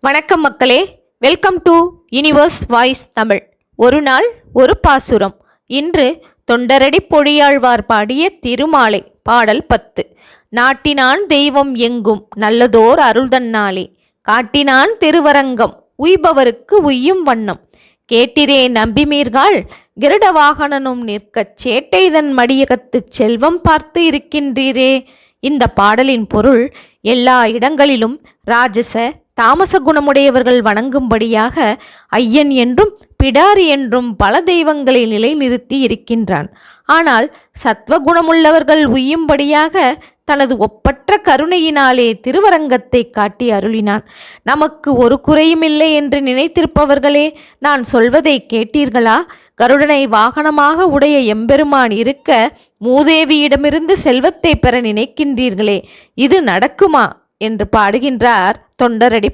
வணக்கம் மக்களே. Welcome to universe voice Tamil ஒரு நாள் ஒரு பாசுரம். இன்று தொண்டரடி பொழியாழ்வார் பாடிய திருமாலை பாடல் பத்து. நாட்டினான் தெய்வம் எங்கும் நல்லதோர் அருள்தன்னாலே. காட்டினான் திருவரங்கம் உய்பவருக்கு உய்யும் வண்ணம். கேட்டிரே நம்பிமீர்கள் கிருட வாகனனும் நிற்கச் சேட்டைதன் மடியகத்துச் செல்வம் பார்த்து இருக்கின்றீரே. இந்த பாடலின் பொருள் எல்லா இடங்களிலும் ராஜச தாமச குணமுடையவர்கள் வணங்கும்படியாக ஐயன் என்றும் பிடாரி என்றும் பல தெய்வங்களை நிலைநிறுத்தி இருக்கின்றான். ஆனால் சத்வகுணமுள்ளவர்கள் உய்யும்படியாக தனது ஒப்பற்ற கருணையினாலே திருவரங்கத்தை காட்டி அருளினான். நமக்கு ஒரு குறையும் இல்லை என்று நினைத்திருப்பவர்களே நான் சொல்வதை கேட்டீர்களா? கருடனை வாகனமாக உடைய எம்பெருமான் இருக்க மூதேவியிடமிருந்து செல்வத்தை பெற நினைக்கின்றீர்களே இது நடக்குமா? என்று பாடுகின்றார் தொண்டரடி